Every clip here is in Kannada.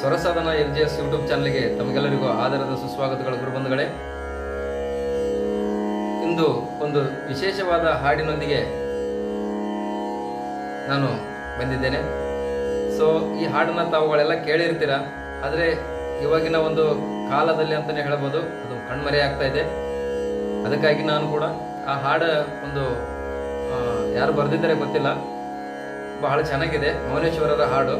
Swarasadhana L G S YouTube ಚಾನಲ್ಗೆ ತಮಗೆಲ್ಲರಿಗೂ ಆಧಾರದ ಸುಸ್ವಾಗತಗಳು ಗುರುಬಂಧುಗಳೇ. ಇಂದು ಒಂದು ವಿಶೇಷವಾದ ಹಾಡಿನೊಂದಿಗೆ ನಾನು ಬಂದಿದ್ದೇನೆ. ಸೊ ಈ ಹಾಡನ್ನು ತಾವುಗಳೆಲ್ಲ ಕೇಳಿರ್ತೀರ? ಆದರೆ ಇವಾಗಿನ ಒಂದು ಕಾಲದಲ್ಲಿ ಅಂತಲೇ ಹೇಳ್ಬೋದು, ಅದು ಕಣ್ಮರೆ ಆಗ್ತಾ ಇದೆ. ಅದಕ್ಕಾಗಿ ನಾನು ಕೂಡ ಆ ಹಾಡ ಒಂದು ಯಾರು ಬರೆದಿದ್ದಾರೆ ಗೊತ್ತಿಲ್ಲ. ಬಹಳ ಚೆನ್ನಾಗಿದೆ, ಮೌನೇಶ್ವರರ ಹಾಡು.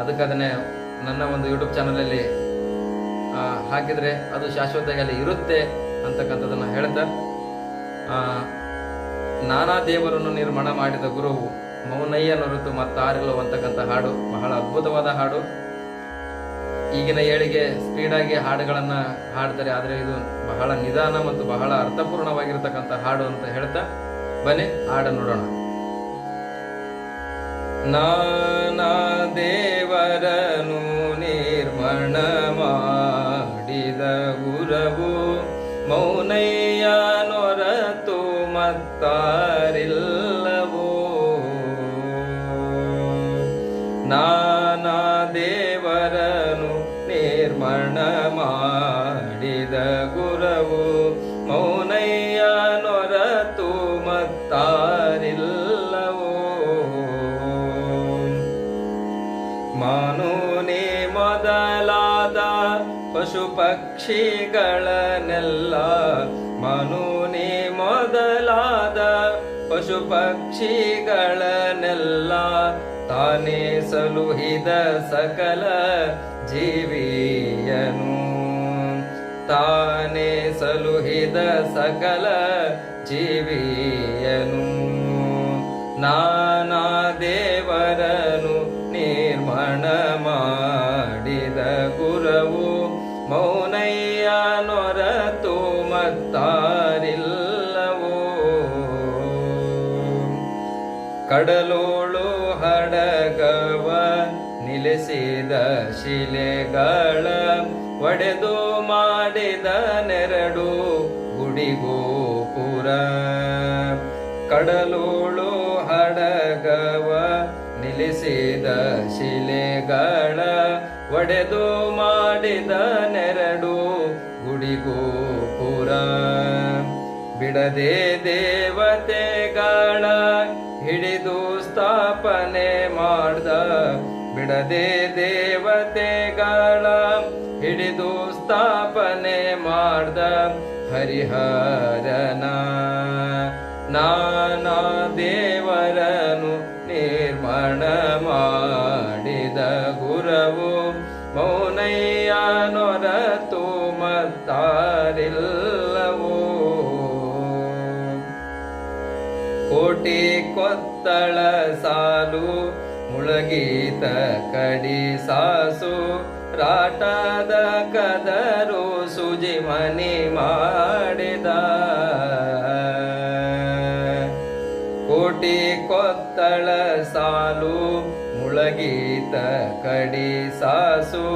ಅದಕ್ಕೆ ಅದನ್ನೇ ನನ್ನ ಒಂದು ಯೂಟ್ಯೂಬ್ ಚಾನಲಲ್ಲಿ ಹಾಕಿದರೆ ಅದು ಶಾಶ್ವತವಾಗಿ ಅಲ್ಲಿ ಇರುತ್ತೆ ಅಂತಕ್ಕಂಥದ್ದನ್ನು ಹೇಳ್ತಾ ನಾನಾ ದೇವರನ್ನು ನಿರ್ಮಾಣ ಮಾಡಿದ ಗುರುವು ಮೌನಯ್ಯ ನೊರೆತು ಮತ್ತಾರಿಲ್ಲೋ ಅಂತಕ್ಕಂಥ ಹಾಡು, ಬಹಳ ಅದ್ಭುತವಾದ ಹಾಡು. ಈಗಿನ ಏಳಿಗೆ ಸ್ಪೀಡಾಗಿ ಹಾಡುಗಳನ್ನು ಹಾಡ್ತಾರೆ, ಆದರೆ ಇದು ಬಹಳ ನಿಧಾನ ಮತ್ತು ಬಹಳ ಅರ್ಥಪೂರ್ಣವಾಗಿರತಕ್ಕಂಥ ಹಾಡು ಅಂತ ಹೇಳ್ತಾ, ಬನ್ನಿ ಹಾಡು ನೋಡೋಣ. ನಾನಾ ಮಾಡಿದ ಗುರವು ಮೌನಯ್ಯ ನೊರತು ಮತ್ತಾರಿಲ್ಲವೋ? ಮಾನೂನಿ ಮೊದಲಾದ ಪಶು ಪಕ್ಷಿಗಳನ್ನೆಲ್ಲ ಮನೂನಿ ಮೊದಲಾದ ಪಶು ಪಕ್ಷಿಗಳನ್ನೆಲ್ಲ ತಾನೇ ಸಲುಹಿದ ಸಕಲ ಜೀವಿಯನು. ತಾನೇ ಸಲುಹಿದ ಸಕಲ ಜೀವಿಯನು. ನಾನಾ ನಿಲ್ಲಿಸಿದ ಶಿಲೆಗಳ ಒಡೆದು ಮಾಡಿದ ನೆರಡು ಗುಡಿಗೋಪುರ. ಕಡಲೋಳು ಹಡಗವ ನಿಲ್ಲಿಸಿದ ಶಿಲೆಗಳ ಒಡೆದು ಮಾಡಿದ ನೆರಡು ಗುಡಿಗೋಪುರ. ಬಿಡದೆ ದೇವತೆಗಳ ಹಿಡಿದು ಸ್ಥಾಪನೆ ಮಾಡ್ದ ಬಿಡದೆ ದೇವತೆಗಳ ಹಿಡಿದು ಸ್ಥಾಪನೆ ಮಾಡ್ದ ಹರಿಹರನ. ನಾನಾ ದೇವರನು ನಿರ್ಮಾಣ ಮಾಡಿದ ಗುರವು ಮೌನಯ್ಯ ನೊರತು ಮತ್ತಾರಿಲ್ಲವೋ. ಕೋಟಿ ಕೊತ್ತಳ ಸಾಲು ಮುಳಗೀತ ಕಡಿ ಸಾಸು, ರಾಟದ ಕದರು ಸುಜಿ ಮನಿ ಮಾಡಿದ. ಕೋಟಿ ಕೊತ್ತಳ ಸಾಲು, ಮುಳಗೀತ ಕಡಿ ಸಾಸು,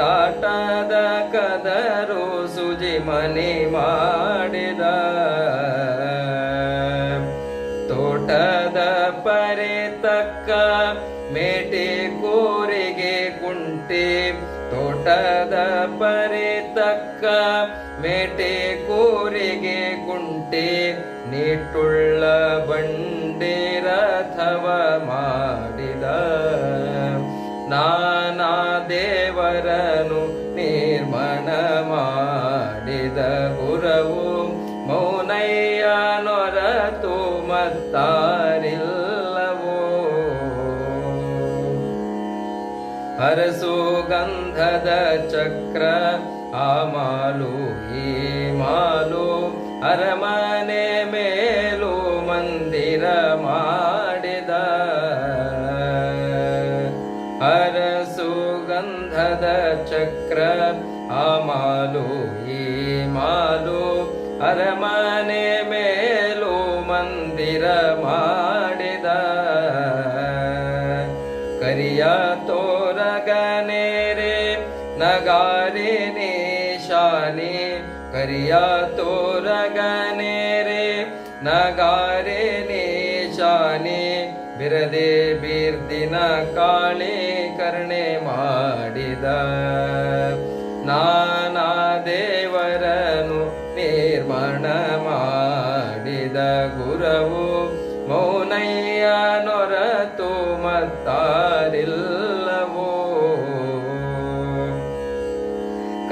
ರಾಟದ ಕದರು ಸುಜಿ ಮನಿ ಮಾಡಿದ. ತೋಟದ ಪರಿತಕ್ಕ ಮೇಟೆ ಕೋರಿಗೆ ಕುಂಟೆ ನೀಟುಳ್ಳ ಹರಸು ಗಂಧದ ಚಕ್ರ ಆ ಮಾಲು ಈ ಮಾಲು ಅರಮನೆ ಮೇಲು ಮಂದಿರ ಮಾಡಿದ. ಹರಸು ಗಂಧದ ಚಕ್ರ ಆ ಮಾಲು ಈ ಮಾಲು ಅರಮನೆ ಮೇಲು ಕರಿಯ ತೋರಗನೇರೆ ನಗಾರೆ ನಿಶಾನಿ ಬಿರದೆ ಬೀರ್ದಿನ ಕಾಳಿ ಕರ್ಣೆ ಮಾಡಿದ. ನಾನಾ ದೇವರನು ನಿರ್ಮಾಣ ಮಾಡಿದ ಗುರವು ಮೌನಯ್ಯ ನೊರತು ಮತ್ತಾರಿಲ್ಲವೋ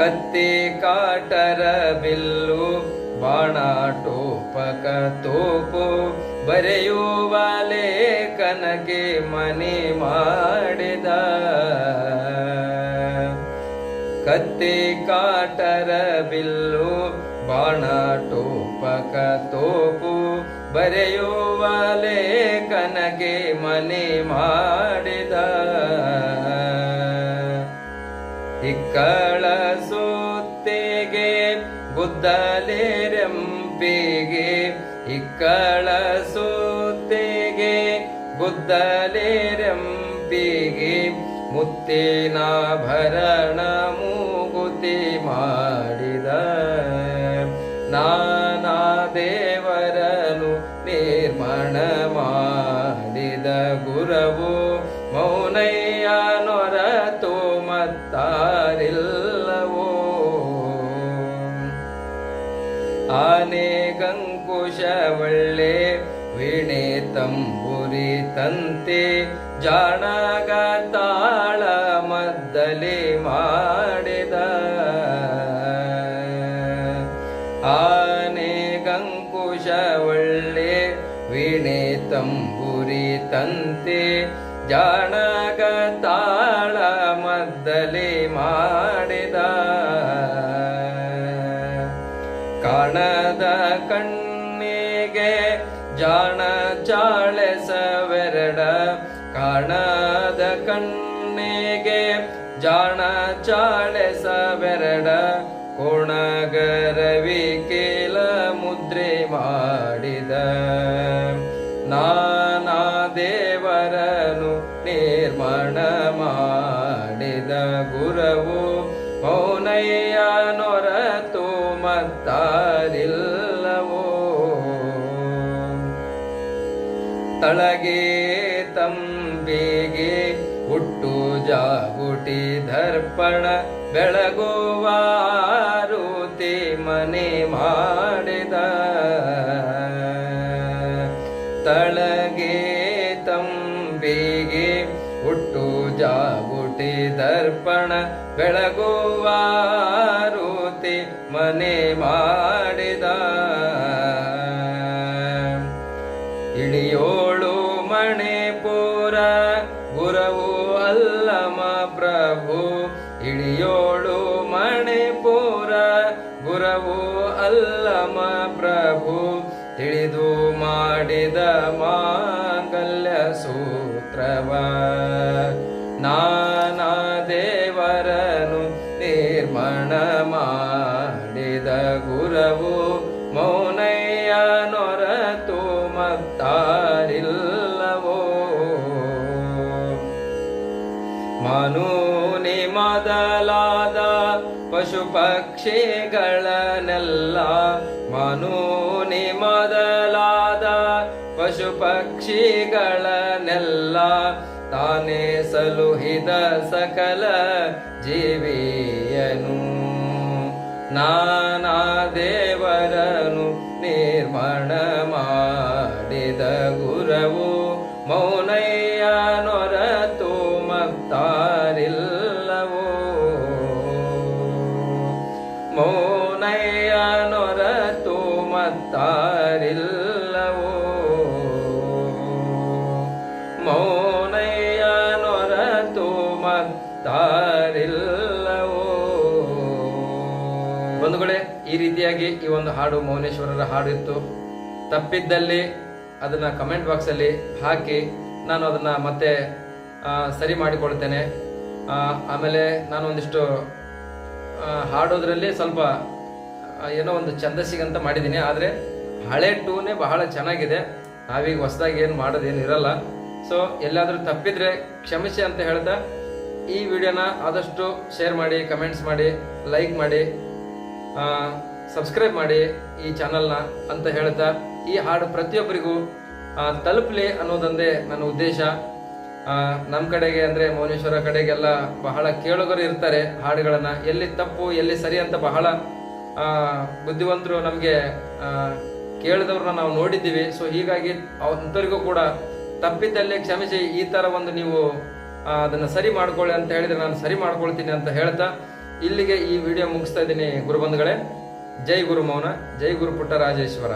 ಕತ್ತಿ ಕಾಟರ ಬಿಲ್ಲು, ಬಾಣ ಟೋಪಕ ತೋಪು, ಬರೆಯುವ ಲೇಖನಗೆ ಮನೆ ಮಾಡಿದ. ಕತ್ತಿ ಕಾಟರ ಬಿಲ್ಲು, ಬಾಣ ಟೋಪಕ ತೋಪು, ಬರೆಯುವ ಲೇಖನಗೆ ಮನೆ ಮಾಡಿದ. ಇಕ್ಕಳ ಸುತ್ತಿಗೆ ಗುದ್ದಲೇರೆಂಪಿಗೆ ಇಕ್ಕಳ ಸುತ್ತಿಗೆ ಗುದ್ದಲೇರೆಂಪಿಗೆ ಮುತ್ತಿನ ಭರಣ ಮೂಗುತಿ ಮಾಡಿದ ನಾನಾ ತಂಬುರಿ ತಂತೆ ಜಾಣಗ ತಾಳ ಮದ್ದಲಿ ಮಾಡಿದ. ಆನೆ ಗಂಕುಶ ಒಳ್ಳೆ ವೀಣೆ ತಂಬುರಿ ತಂತೆ ಜಾಣಗ ತಾಳ ಮದ್ದಲಿ ಮಾಡಿದ. ಕಾಣದ ಕಣ್ಣಿಗೆ ಜಾಣ ಚಾಳೆಸವೆರಡ ಕಾಣದ ಕಣ್ಣಿಗೆ. ಜಾಣ ಚಾಳೆಸವೆರಡ ಕೋಣಗರವಿ ಕೇಲ ಮುದ್ರೆ ಮಾಡಿದ ತಳಗೆ ತಂಬಿಗೆ ಹುಟ್ಟು ಜಾಗುಟಿ ದರ್ಪಣ ಬೆಳಗುವಾರುತಿ ಮನೆ ಮಾಡಿದ. ತಳಗೆ ತಂಬಿಗೆ ಹುಟ್ಟು ಜಾಗುಟಿ ದರ್ಪಣ ಬೆಳಗುವಾರುತಿ ಮನೆ ಮಾಡಿದ ಅಲ್ಲಮ ಪ್ರಭು ತಿಳಿದು ಮಾಡಿದ ಮಾಂಗಲ್ಯ ಸೂತ್ರವ. ನಾನಾ ದೇವರನು ನಿರ್ಮಣ ಮಾಡಿದ ಗುರವು ಮೌನಯ್ಯ ನೊರತು ಮತ್ತಾರಿಲ್ಲವೋ. ಮನೂನಿ ಮೊದಲಾದ ಪಶು ಪಕ್ಷಿಗಳನ್ನೆಲ್ಲ ಮನೂನಿ ಮೊದಲಾದ ಪಶು ಪಕ್ಷಿಗಳನ್ನೆಲ್ಲ ತಾನೇ ಸಲುಹಿದ ಸಕಲ ಜೀವಿಯನು. ನಾನಾ ಈ ರೀತಿಯಾಗಿ ಈ ಒಂದು ಹಾಡು ಮೌನೇಶ್ವರರ ಹಾಡು ಇತ್ತು. ತಪ್ಪಿದ್ದಲ್ಲಿ ಅದನ್ನು ಕಮೆಂಟ್ ಬಾಕ್ಸಲ್ಲಿ ಹಾಕಿ ನಾನು ಅದನ್ನು ಮತ್ತೆ ಸರಿ ಮಾಡಿಕೊಳ್ತೇನೆ. ಆಮೇಲೆ ನಾನು ಒಂದಿಷ್ಟು ಹಾಡೋದ್ರಲ್ಲಿ ಸ್ವಲ್ಪ ಏನೋ ಒಂದು ಛಂದಸ್ಸಿಗಂತ ಮಾಡಿದ್ದೀನಿ. ಆದರೆ ಹಳೆ ಟೂನೇ ಬಹಳ ಚೆನ್ನಾಗಿದೆ. ನಾವೀಗ ಹೊಸದಾಗಿ ಏನು ಮಾಡೋದೇನು ಇರಲ್ಲ. ಸೊ ಎಲ್ಲಾದರೂ ತಪ್ಪಿದ್ರೆ ಕ್ಷಮಿಸಿ ಅಂತ ಹೇಳ್ತಾ ಈ ವಿಡಿಯೋನ ಆದಷ್ಟು ಶೇರ್ ಮಾಡಿ ಕಮೆಂಟ್ಸ್ ಮಾಡಿ ಲೈಕ್ ಮಾಡಿ. ಸಬ್ಸ್ಕ್ರೈಬ್ ಮಾಡಿ ಈ ಚಾನಲ್ನ ಅಂತ ಹೇಳ್ತಾ ಈ ಹಾಡು ಪ್ರತಿಯೊಬ್ಬರಿಗೂ ತಲುಪಲಿ ಅನ್ನೋದೊಂದೇ ನನ್ನ ಉದ್ದೇಶ. ನಮ್ಮ ಕಡೆಗೆ ಅಂದರೆ ಮೌನೇಶ್ವರ ಕಡೆಗೆಲ್ಲ ಬಹಳ ಕೇಳುಗರು ಇರ್ತಾರೆ ಹಾಡುಗಳನ್ನು. ಎಲ್ಲಿ ತಪ್ಪು, ಎಲ್ಲಿ ಸರಿ ಅಂತ ಬಹಳ ಬುದ್ಧಿವಂತರು ನಮಗೆ ಕೇಳಿದವ್ರನ್ನ ನಾವು ನೋಡಿದ್ದೀವಿ. ಸೊ ಹೀಗಾಗಿ ಅಂಥವ್ರಿಗೂ ಕೂಡ ತಪ್ಪಿದ್ದಲ್ಲೇ ಕ್ಷಮಿಸಿ ಈ ಥರ ಒಂದು ನೀವು ಅದನ್ನು ಅದನ್ನ ಸರಿ ಮಾಡ್ಕೊಳ್ಳಿ ಅಂತ ಹೇಳಿದರೆ ನಾನು ಸರಿ ಮಾಡ್ಕೊಳ್ತೀನಿ ಅಂತ ಹೇಳ್ತಾ ಇಲ್ಲಿಗೆ ಈ ವಿಡಿಯೋ ಮುಗಿಸ್ತಾ ಇದ್ದೀನಿ ಗುರುಬಂಧುಗಳೇ. ಜೈ ಗುರು ಮೌನ ಜೈ ಗುರು ಪುಟ್ಟರಾಜೇಶ್ವರ